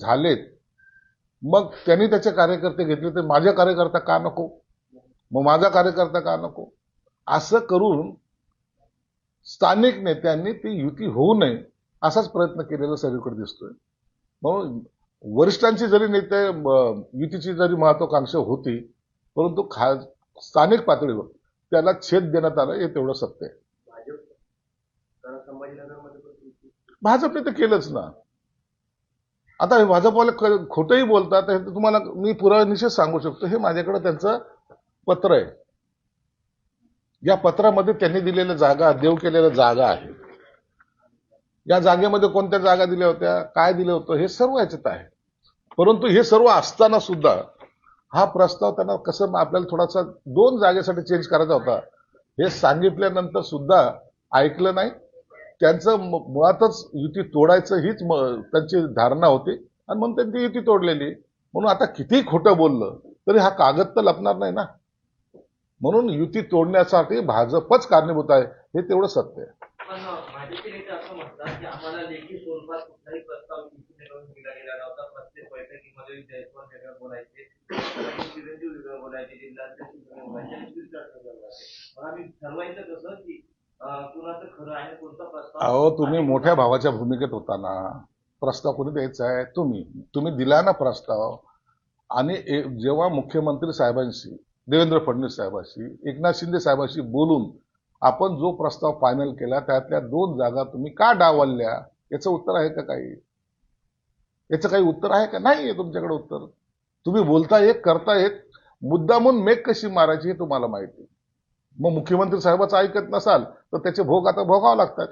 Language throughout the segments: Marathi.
झालेत. मग त्यांनी त्याचे कार्यकर्ते घेतले तर माझे कार्यकर्ता का नको? मग माझा कार्यकर्ता का नको? असं करून स्थानिक नेत्यांनी ती युती होऊ नये असाच प्रयत्न केलेला सगळीकडे दिसतोय. म्हणून वरिष्ठांची जरी नेते युतीची जरी महत्वाकांक्षा होती परंतु खा स्थानिक पातळीवर त्याला छेद देण्यात आलं हे तेवढं सत्य आहे. भाजपने तर केलंच ना. आता भाजपवाले क- खोटंही बोलतात हे तुम्हाला मी पुरावा सांगू शकतो. हे माझ्याकडे त्यांचं पत्र आहे. या पत्रामध्ये त्यांनी दिलेल्या जागा देव केलेल्या जागा आहे. या जागेमध्ये कोणत्या जागा दिल्या होत्या काय दिलं होतं हे सर्व याच्यात आहे. परंतु हे सर्व असताना सुद्धा हा प्रस्ताव त्यांना कसं आपल्याला थोडासा दोन जागेसाठी चेंज करायचा होता हे सांगितल्यानंतर सुद्धा ऐकलं नाही. त्यांचं मुळातच युती तोडायचं हीच म- त्यांची धारणा होती. आणि म्हणून त्यांनी युती तोडलेली. म्हणून आता किती खोटं बोललं तरी हा कागद तर लपणार नाही ना. म्हणून युती तोडण्यासाठी भाजपच कारणीभूत आहे हे तेवढं सत्य आहे. की बोलायचे अहो तुम्ही मोठ्या भावाच्या भूमिकेत होता ना. प्रस्ताव कोणी द्यायचा आहे? तुम्ही. तुम्ही दिला ना प्रस्ताव. आणि जेव्हा मुख्यमंत्री साहेबांशी देवेंद्र फडणवीस साहेबांशी एकनाथ शिंदे साहेबांशी बोलून आपण जो प्रस्ताव फायनल केला त्यातल्या दोन जागा तुम्ही का डावलल्या? याचं उत्तर आहे का काही? याचं काही उत्तर आहे का? नाही आहे तुमच्याकडे उत्तर. तुम्ही बोलता एक करता एक. मुद्दामून मेघ कशी मारायची हे तुम्हाला माहिती. मग मुख्यमंत्री साहेबाचं ऐकत नसाल तर त्याचे भोग आता भोगावं लागतात.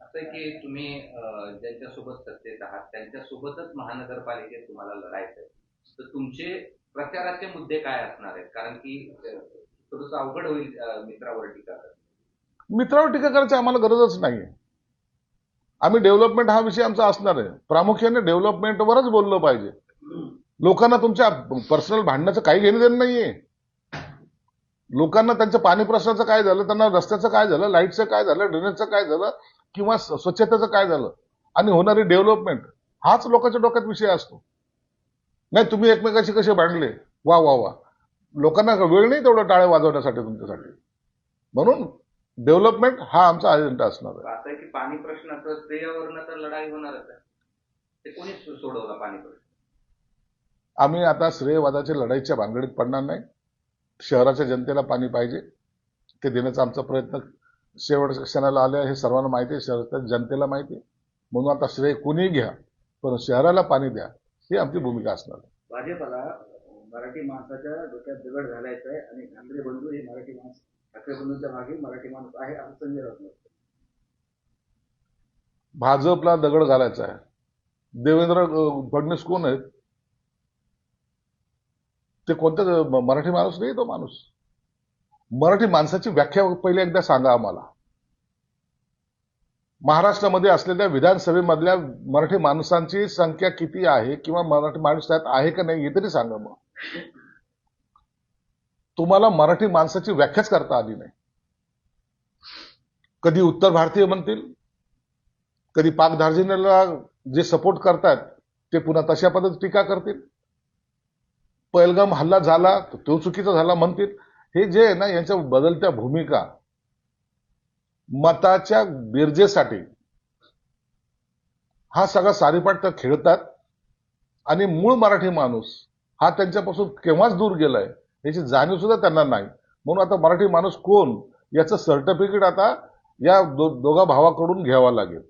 असं की तुम्ही ज्यांच्यासोबत सत्तेत आहात त्यांच्यासोबतच महानगरपालिकेत तुम्हाला लढायचं तर तुमचे प्रचाराचे मुद्दे काय असणार आहेत? कारण की थोडस अवघड होईल मित्रावर टीका. मित्रावर टीका करायची आम्हाला गरजच नाही आम्ही डेव्हलपमेंट हा विषय आमचा असणार आहे. प्रामुख्याने डेव्हलपमेंटवरच बोललं पाहिजे. लोकांना तुमच्या पर्सनल भांडण्याचं काही घेणं देणं नाहीये. लोकांना त्यांच्या पाणी प्रश्नाचं काय झालं त्यांना रस्त्याचं काय झालं लाईटचं काय झालं ड्रेनेजचं काय झालं किंवा स्वच्छतेचं काय झालं आणि होणारी डेव्हलपमेंट हाच लोकांच्या डोक्यात विषय असतो. नाही तुम्ही एकमेकाशी कसे भांडले? वा वा वा. लोकांना वेळ नाही तेवढं टाळे वाजवण्यासाठी तुमच्यासाठी. म्हणून डेव्हलपमेंट हा आमचा अजेंडा असणार आहे. की पाणी तर लढाई होणारच आहे. ते कोणीच सोडवला पाणी प्रश्न? आम्ही आता श्रेयवादाच्या लढाईच्या भानगडीत पडणार नाही. शहराच्या जनतेला पाणी पाहिजे ते देण्याचा आमचा प्रयत्न शेवट क्षणाला आले हे सर्वांना माहिती आहे शहराच्या जनतेला माहिती आहे. म्हणून आता श्रेय कुणीही घ्या पण शहराला पाणी द्या ही आमची भूमिका असणार भाजपला मराठी माणसाच्या डोक्यात दगड घालायचा आहे आणि ठाकरे बंधू हे मराठी माणूस ठाकरे बंधूंच्या मागे मराठी माणूस आहे असं संजय राऊत. भाजपला दगड घालायचा आहे. देवेंद्र फडणवीस कोण आहेत? ते कोणतं मराठी माणूस नाही तो माणूस. मराठी माणसाची व्याख्या पहिले एकदा सांगा आम्हाला. महाराष्ट्रामध्ये असलेल्या विधानसभेमधल्या मराठी माणसांची संख्या किती आहे किंवा मराठी माणूस त्यात आहे का नाही हे तरी सांगा मग. तुम्हाला मराठी माणसाची व्याख्याच करता आली नाही. कधी उत्तर भारतीय म्हणतील कधी पाक जे सपोर्ट करतात ते पुन्हा तशा पद्धतीत टीका करतील. पहलगाम हल्ला झाला तर तो चुकीचा झाला म्हणतील. हे जे आहे ना यांच्या बदलत्या भूमिका मताच्या बिरजेसाठी हा सगळा सारीपाट त्या खेळतात. आणि मूळ मराठी माणूस हा त्यांच्यापासून केव्हाच दूर गेलाय याची जाणीव सुद्धा त्यांना नाही. म्हणून आता मराठी माणूस कोण याचं सर्टिफिकेट आता या दो, दोघा भावाकडून घ्यावा लागेल.